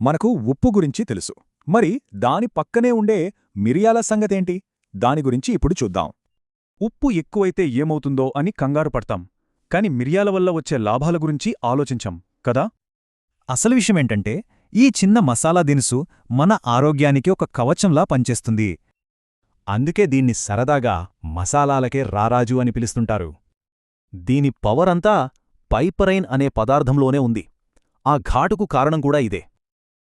మనకు ఉప్పు గురించి తెలుసు. మరి దాని పక్కనే ఉండే మిరియాల సంగతేంటి? దాని గురించి ఇప్పుడు చూద్దాం. ఉప్పు ఎక్కువైతే ఏమవుతుందో అని కంగారు పడతాం. కాని మిరియాల వల్ల వచ్చే లాభాల గురించి ఆలోచించం కదా? అసలు విషయమేంటంటే ఈ చిన్న మసాలా దినుసు మన ఆరోగ్యానికి ఒక కవచంలా పనిచేస్తుంది. అందుకే దీన్ని సరదాగా మసాలాలకే రారాజు అని పిలుస్తుంటారు. దీని పవర్ అంతా పైపరైన్ అనే పదార్థంలోనే ఉంది. ఆ ఘాటుకు కారణం కూడా ఇదే.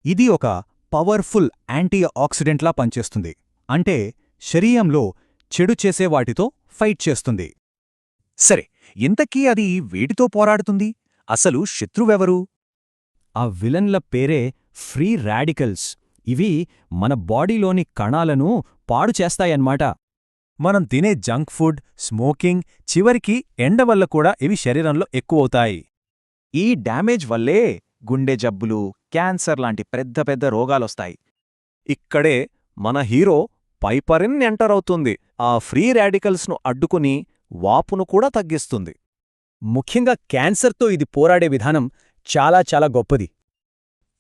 ఇది ఒక పవర్ఫుల్ యాంటీ ఆక్సిడెంట్లా పనిచేస్తుంది. అంటే శరీరంలో చెడు చేసే వాటితో ఫైట్ చేస్తుంది. సరే ఇంతకీ అది వేటితో పోరాడుతుంది? అసలు శత్రువెవరు? ఆ విలన్ల పేరే ఫ్రీ రాడికల్స్. ఇవి మన బాడీలోని కణాలను పాడు చేస్తాయన్నమాట మనం తినే జంక్ ఫుడ్ స్మోకింగ్ చివరికి ఎండ వల్ల కూడా ఇవి శరీరంలో ఎక్కువవుతాయి. ఈ డ్యామేజ్ వల్లే గుండె జబ్బులు క్యాన్సర్ లాంటి పెద్ద పెద్ద రోగాలొస్తాయి. ఇక్కడే మన హీరో పైపరిన్ ఎంటర్ అవుతుంది. ఆ ఫ్రీ రాడికల్స్ను అడ్డుకుని వాపును కూడా తగ్గిస్తుంది. ముఖ్యంగా క్యాన్సర్తో ఇది పోరాడే విధానం చాలా చాలా గొప్పది.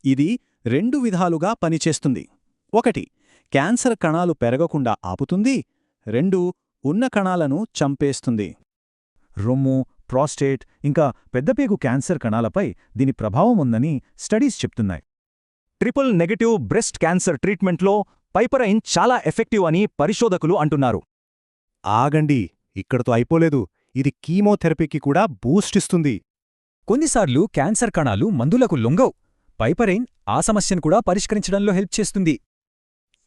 ఇది రెండు విధాలుగా పనిచేస్తుంది. ఒకటి క్యాన్సర్ కణాలు పెరగకుండా ఆపుతుంది. రెండు ఉన్న కణాలను చంపేస్తుంది. రొమ్ము ప్రాస్టేట్ ఇంకా పెద్దపేగు క్యాన్సర్ కణాలపై దీని ప్రభావం ఉందని స్టడీస్ చెప్తున్నాయి. ట్రిపుల్ నెగటివ్ బ్రెస్ట్ క్యాన్సర్ ట్రీట్మెంట్లో పైపరైన్ చాలా ఎఫెక్టివ్ అని పరిశోధకులు అంటున్నారు. ఆగండి ఇక్కడతో అయిపోలేదు. ఇది కీమోథెరపీకి కూడా బూస్ట్ ఇస్తుంది. కొన్నిసార్లు క్యాన్సర్ కణాలు మందులకు లొంగవు. పైపరైన్ ఆ సమస్యను కూడా పరిష్కరించడంలో హెల్ప్ చేస్తుంది.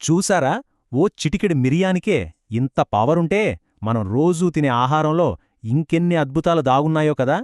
చూసారా? ఓ చిటికెడి మిరియానికే ఇంత పవరుంటే మనం రోజూ తినే ఆహారంలో ఇంకెన్ని అద్భుతాలు దాగున్నాయో కదా?